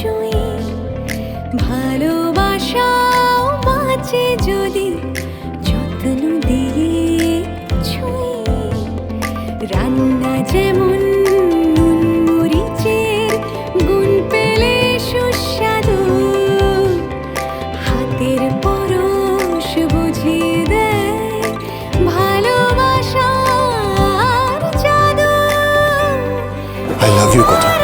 জয়ী ভালোবাসাও বাঁচে যদি যত্ন দিয়ে ছুঁই রান্না যেমন সুস্বাদু। হাতের I love you, Kota.